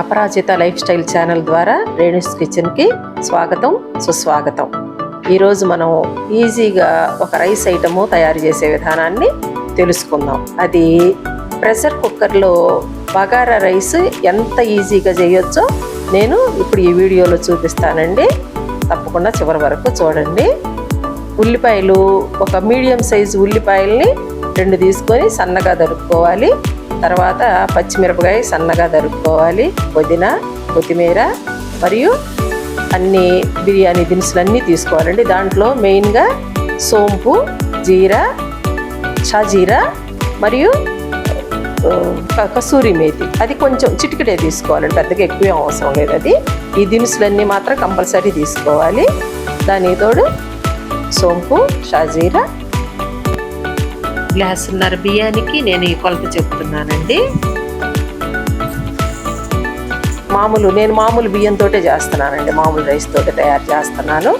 అపరాజిత life style channel ద్వారా రేణుస్ కిచెన్కి స్వాగతం సుస్వాగతం. ఈరోజు మనం ఈజీగా ఒక రైస్ ఐటము తయారు చేసే విధానాన్ని తెలుసుకుందాం. అది ప్రెషర్ కుక్కర్లో బగారా రైస్ ఎంత ఈజీగా చేయొచ్చో నేను ఇప్పుడు ఈ వీడియోలో చూపిస్తానండి. తప్పకుండా చివరి వరకు చూడండి. ఉల్లిపాయలు ఒక మీడియం సైజు ఉల్లిపాయల్ని రెండు తీసుకొని సన్నగా దొరుకుకోవాలి తర్వాత పచ్చిమిరపకాయ సన్నగా దరుపుకోవాలి పుదీనా కొత్తిమీర మరియు అన్ని బిర్యానీ దినుసులన్నీ తీసుకోవాలండి. దాంట్లో మెయిన్గా సోంపు జీరా షాజీరా మరియు కసూరి మేతి. అది కొంచెం చిటికటే తీసుకోవాలండి. పెద్దగా ఎక్కువ అవసరం లేదు అది. ఈ దినుసులన్నీ మాత్రం కంపల్సరీ తీసుకోవాలి. దాని తోడు సోంపు షాజీరా గ్లాసున్నర బియ్యానికి నేను ఈ కొలత చెప్తున్నానండి. మామూలు నేను మామూలు బియ్యంతో చేస్తున్నానండి. మామూలు రైస్ తోటి తయారు చేస్తున్నాను.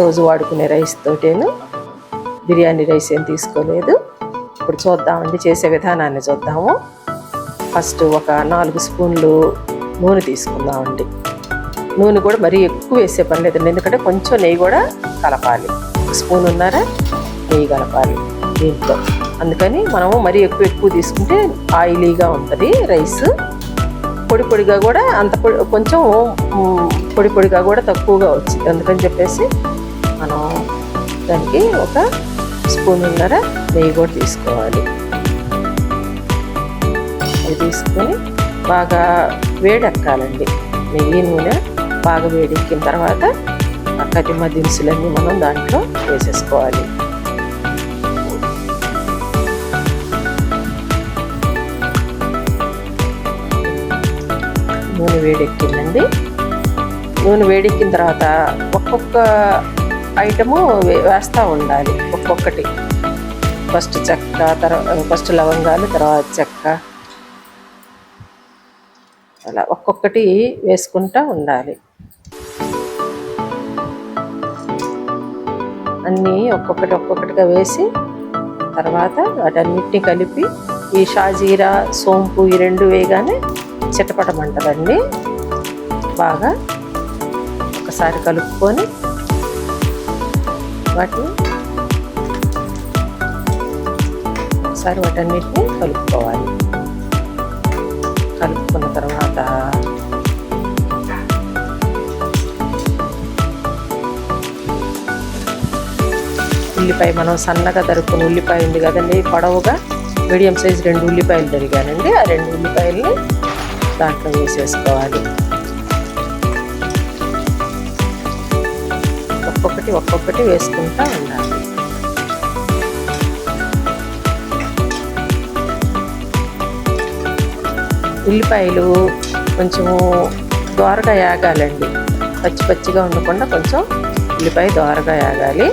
రోజు వాడుకునే రైస్ తోటేను. బిర్యానీ రైస్ ఏం తీసుకోలేదు. ఇప్పుడు చూద్దామండి చేసే విధానాన్ని చూద్దాము. ఫస్ట్ ఒక నాలుగు స్పూన్లు నూనె తీసుకుందామండి. నూనె కూడా మరీ ఎక్కువ వేసే పని లేదండి. ఎందుకంటే కొంచెం నెయ్యి కూడా కలపాలి. స్పూన్ ఉన్నారా? నెయ్యి కలపాలి దీంట్లో. అందుకని మనము మరీ ఎక్కువ ఎక్కువ తీసుకుంటే ఆయిలీగా ఉంటుంది రైస్. పొడి పొడిగా కూడా అంత పొడి కొంచెం పొడి పొడిగా కూడా తక్కువగా వచ్చింది. అందుకని చెప్పేసి మనం దానికి ఒక స్పూన్ ఉన్నర నెయ్యి కూడా తీసుకోవాలి. అది తీసుకొని బాగా వేడెక్కాలండి. నెయ్యి నూనె బాగా వేడెక్కిన తర్వాత ఆ కటిమ దినుసులన్నీ మనం దాంట్లో వేసేసుకోవాలి. నూనె వేడెక్కిందండి. నూనె వేడెక్కిన తర్వాత ఒక్కొక్క ఐటము వేస్తూ ఉండాలి ఒక్కొక్కటి. ఫస్ట్ చెక్క తర్వాత ఫస్ట్ లవంగాలు తర్వాత చెక్క. అలా ఒక్కొక్కటి వేసుకుంటూ ఉండాలి. అన్నీ ఒక్కొక్కటి ఒక్కొక్కటిగా వేసి తర్వాత వాటన్నిటిని కలిపి ఈ షాజీరా సోంపు ఈ రెండు వేయగానే చిటపటమంటదండి బాగా ఒకసారి కలుపుకొని వాటిని ఒకసారి వాటన్నిటిని కలుపుకోవాలి. కలుపుకున్న తర్వాత ఉల్లిపాయ మనం సన్నగా తరుక్కుని ఉల్లిపాయ ఉంది కదండి పొడవుగా మీడియం సైజ్ రెండు ఉల్లిపాయలు తరిగానండి. ఆ రెండు ఉల్లిపాయల్ని దాంట్లో వేసేసుకోవాలి. ఒక్కొక్కటి ఒక్కొక్కటి వేసుకుంటా ఉండాలి. ఉల్లిపాయలు కొంచెము దోరగా యాగాలండి. పచ్చి పచ్చిగా ఉండకుండా కొంచెం ఉల్లిపాయ దోరగా యాగాలి.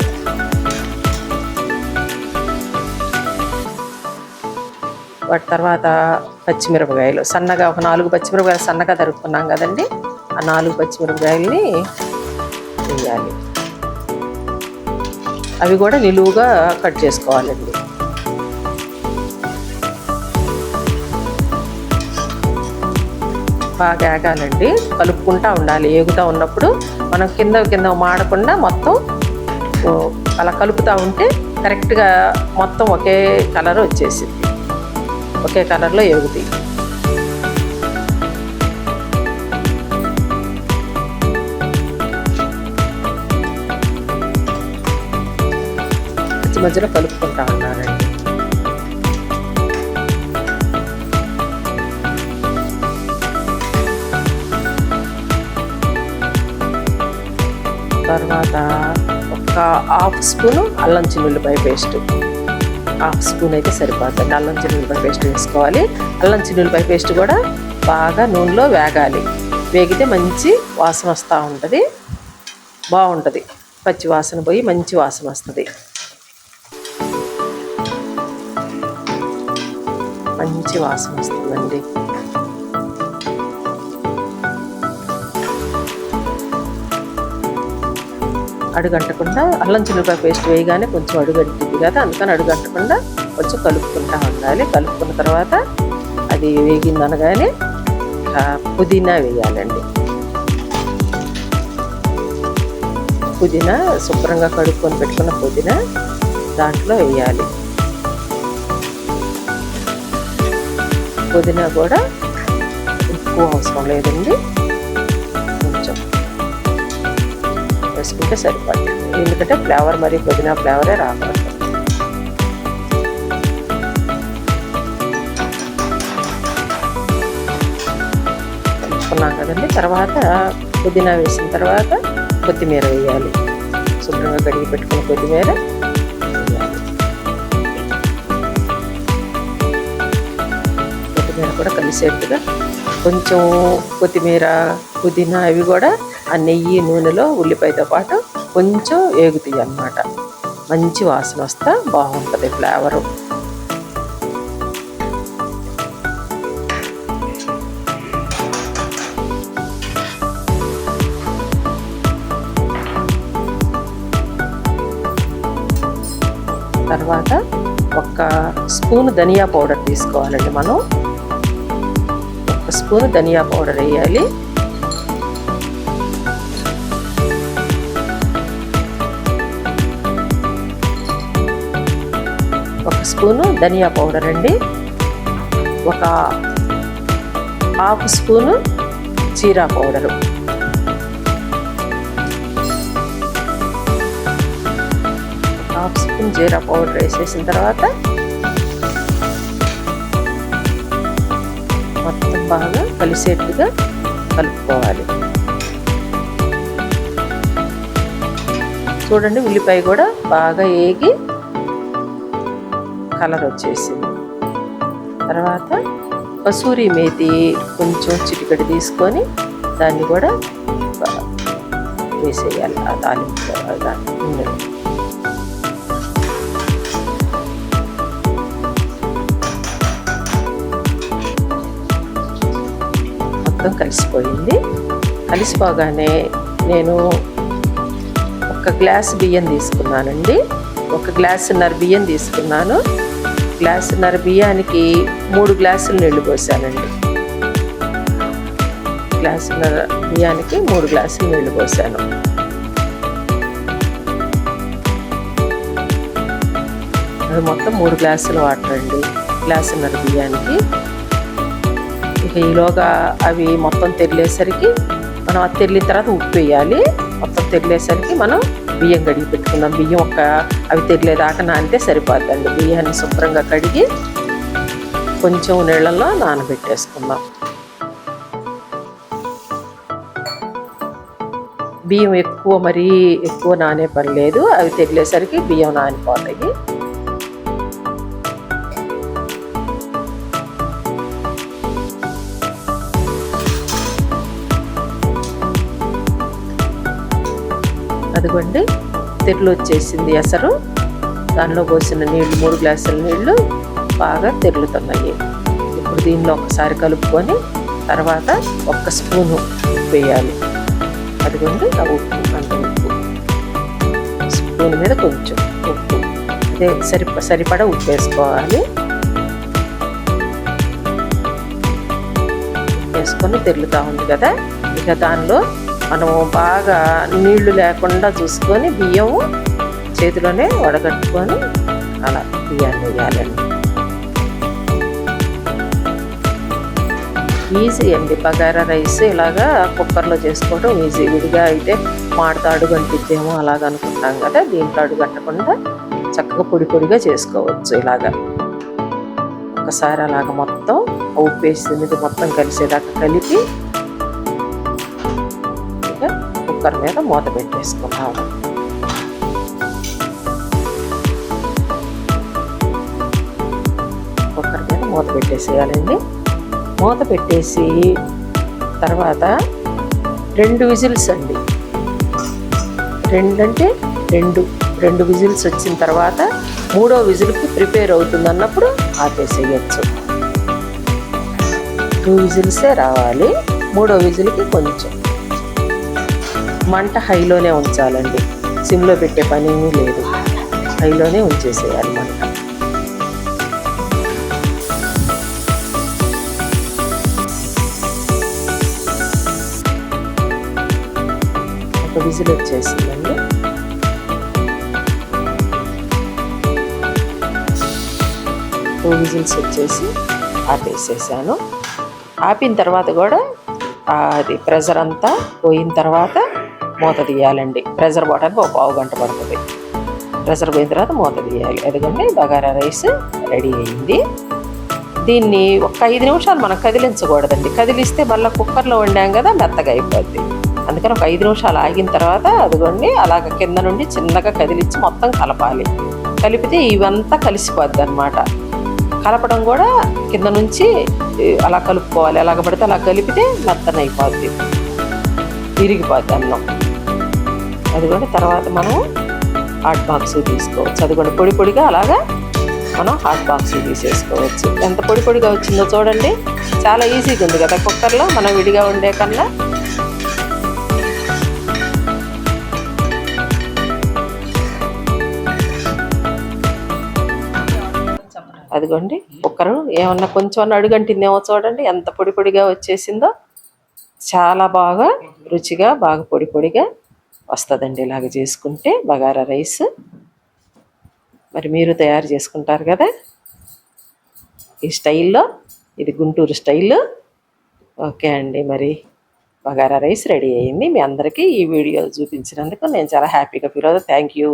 వాటి తర్వాత పచ్చిమిరపకాయలు. సన్నగా ఒక నాలుగు పచ్చిమిరపకాయలు సన్నగా తరుక్కున్నాం కదండి. ఆ నాలుగు పచ్చిమిరపకాయలని వేయాలి అవి కూడా నిలువుగా కట్ చేసుకోవాలండి. బాగా ఏగాలండి. కలుపుకుంటా ఉండాలి. ఏగుతూ ఉన్నప్పుడు మనం కింద కింద మాడకుండా మొత్తం అలా కలుపుతూ ఉంటే కరెక్ట్గా మొత్తం ఒకే కలర్ వచ్చేసింది. ఒకే కలర్లో ఎగుతాయి మధ్య మధ్యలో కలుపుకుంటా ఉన్నానండి. తర్వాత ఒక హాఫ్ స్పూను అల్లం చిల్లుల్లిపాయ పేస్ట్. హాఫ్ స్పూన్ అయితే సరిపోతుంది అల్లం చిన్నులపాయ పేస్ట్ వేసుకోవాలి. అల్లం చిన్నులపాయ పేస్ట్ కూడా బాగా నూనెలో వేగాలి. వేగితే మంచి వాసన వస్తూ ఉంటుంది. బాగుంటుంది. పచ్చి వాసన పోయి మంచి వాసన వస్తుంది. మంచి వాసన వస్తుందండి. అడుగంటకుండా అల్లం చిల్లిపాయ పేస్ట్ వేయగానే కొంచెం అడుగంటింది కదా అందుకని అడుగంటకుండా కొంచెం కలుపుకుంటా ఉండాలి. కలుపుకున్న తర్వాత అది వేగిందనగానే పుదీనా వేయాలండి. పుదీనా శుభ్రంగా కడుక్కొని పెట్టుకున్న పుదీనా దాంట్లో వేయాలి. పుదీనా కూడా ఎక్కువ అవసరం లేదండి. వేసుకుంటే సరిపడుతుంది ఎందుకంటే ఫ్లేవర్ మరి పుదీనా ఫ్లేవరే రాకూడదు కలుపుకున్నాం కదండి. తర్వాత పుదీనా వేసిన తర్వాత కొత్తిమీర వేయాలి. శుభ్రంగా కడిగి పెట్టుకున్న కొత్తిమీర కొత్తిమీర కూడా కలిసేట్టుగా కొంచెం కొత్తిమీర పుదీనా అవి కూడా ఆ నెయ్యి నూనెలో ఉల్లిపాయతో పాటు కొంచెం వేగుతాయి అన్నమాట. మంచి వాసన వస్తా బాగుంటుంది ఫ్లేవరు. తర్వాత ఒక స్పూన్ ధనియా పౌడర్ తీసుకోవాలండి మనం. ఒక స్పూన్ ధనియా పౌడర్ వేయాలి. స్పూను ధనియా పౌడర్ అండి. ఒక హాఫ్ స్పూను జీరా పౌడరు. హాఫ్ స్పూన్ జీరా పౌడర్ వేసేసిన తర్వాత మొత్తం బాగా కలిసేట్టుగా కలుపుకోవాలి. చూడండి ఉల్లిపాయ కూడా బాగా ఏగి కలర్ వచ్చేసింది. తర్వాత కసూరి మేతి కొంచెం చిటికడి తీసుకొని దాన్ని కూడా వేసేయాలి ఆ తాలింపు మొత్తం కలిసిపోయింది. కలిసిపోగానే నేను ఒక గ్లాస్ బియ్యం తీసుకున్నానండి. ఒక గ్లాసున్నర బియ్యం తీసుకున్నాను. గ్లాసున్నర బియ్యానికి మూడు గ్లాసులు నీళ్ళు పోసానండి. గ్లాసున్నర బియ్యానికి మూడు గ్లాసులు నీళ్ళు పోసాను. అది మొత్తం మూడు గ్లాసులు వాటర్ అండి. గ్లాసున్నర బియ్యానికి. ఇక ఈలోగా అవి మొత్తం తెరిలేసరికి మనం అది తెరిలిన తర్వాత ఉప్పు వేయాలి. మొత్తం తెరిలేసరికి మనం బియ్యం కడిగి పెట్టుకుందాం బియ్యం ఒక అవి తెరిలేదాకా నానితే సరిపోద్దండి. బియ్యాన్ని శుభ్రంగా కడిగి కొంచెం నీళ్ళల్లో నానబెట్టేసుకుందాం. బియ్యం ఎక్కువ మరీ ఎక్కువ నానే పని లేదు. అవి తెగిలేసరికి బియ్యం నానిపోతాయి. అదిగోండి తెరలు వచ్చేసింది ఎసరు దానిలో పోసిన నీళ్ళు మూడు గ్లాసుల నీళ్ళు బాగా తెరులుతున్నాయి. ఇప్పుడు దీనిలో ఒకసారి కలుపుకొని తర్వాత ఒక్క స్పూను ఉప్పు వేయాలి. అదిగోండి ఆ ఉప్పు అంత ఉప్పు. స్పూన్ మీద కొంచెం ఉప్పు. అదే సరి సరిపడా ఉప్పు వేసుకోవాలి. వేసుకొని తెరులుతూ ఉంది కదా. ఇక దానిలో మనము బాగా నీళ్ళు లేకుండా చూసుకొని బియ్యము చేతిలోనే వడగట్టుకొని అలా బియ్యాన్ని వేయాలండి ఈజీ అండి. బగారా రైస్ ఇలాగా కుక్కర్లో చేసుకోవడం ఈజీ విడిగా అయితే మాడతా అడుగు అంటిద్దేమో అలాగ అనుకుంటాం కదా. దీంట్లో అడుగట్టకుండా చక్కగా పొడి పొడిగా చేసుకోవచ్చు ఇలాగా. ఒకసారి అలాగ మొత్తం ఉప్పు వేసింది మొత్తం కలిసేదాకా కలిపి కుక్కర్ మీద మూత పెట్టేసుకున్నాం కుక్కర్ మీద మూత పెట్టేసేయాలండి. మూత పెట్టేసి తర్వాత రెండు విజిల్స్ అండి. రెండు అంటే రెండు. రెండు విజిల్స్ వచ్చిన తర్వాత మూడో విజిల్కి ప్రిపేర్ అవుతుంది అన్నప్పుడు ఆపేసేయచ్చు. టూ విజిల్సే రావాలి. మూడో విజిల్కి కొంచెం. మంట హైలోనే ఉంచాలండి. సిమ్లో పెట్టే పని ఏమీ లేదు. హైలోనే ఉంచేసేయాలి మంట. ఒక విజిల్ వచ్చేసిందండి. టూ విజిల్స్ వచ్చేసి ఆపేసేసాను. ఆపిన తర్వాత కూడా అది ప్రెషర్ అంతా పోయిన తర్వాత మూత తీయాలండి. ప్రెషర్ పోవడానికి ఒక పావు గంట పడుతుంది. ప్రెషర్ పోయిన తర్వాత మూత తీయాలి. అదిగోండి బగారా రైస్ రెడీ అయింది. దీన్ని ఒక ఐదు నిమిషాలు మనం కదిలించకూడదండి. కదిలిస్తే మళ్ళీ కుక్కర్లో వండాం కదా మెత్తగా అయిపోద్ది. అందుకని ఒక ఐదు నిమిషాలు ఆగిన తర్వాత అదిగోండి అలాగ కింద నుండి చిన్నగా కదిలించి మొత్తం కలపాలి. కలిపితే ఇవంతా కలిసిపోద్ది అనమాట కలపడం కూడా కింద నుంచి అలా కలుపుకోవాలి. ఎలాగ పడితే అలా కలిపితే మెత్తన అయిపోద్ది. విరిగిపోద్ది అన్నం. అది కూడా తర్వాత మనం హాట్ బాక్స్ తీసుకోవచ్చు. అది కూడా పొడి పొడిగా అలాగా మనం హాట్ బాక్స్ తీసేసుకోవచ్చు. ఎంత పొడి పొడిగా వచ్చిందో చూడండి. చాలా ఈజీగా ఉంది కదా కుక్కర్లో మనం విడిగా ఉండే కన్నా అదిగోండి కుక్కరు ఏమన్నా కొంచెం అడుగంటిందేమో చూడండి ఎంత పొడి పొడిగా వచ్చేసిందో. చాలా బాగా రుచిగా బాగా పొడి పొడిగా వస్తుందండి ఇలాగ చేసుకుంటే బగారా రైస్. మరి మీరు తయారు చేసుకుంటారు కదా ఈ స్టైల్లో ఇది గుంటూరు స్టైల్. ఓకే అండి మరి బగారా రైస్ రెడీ అయింది. మీ అందరికీ ఈ వీడియో చూపించినందుకు నేను చాలా హ్యాపీగా ఫీల్ అవుతాను థ్యాంక్ యూ.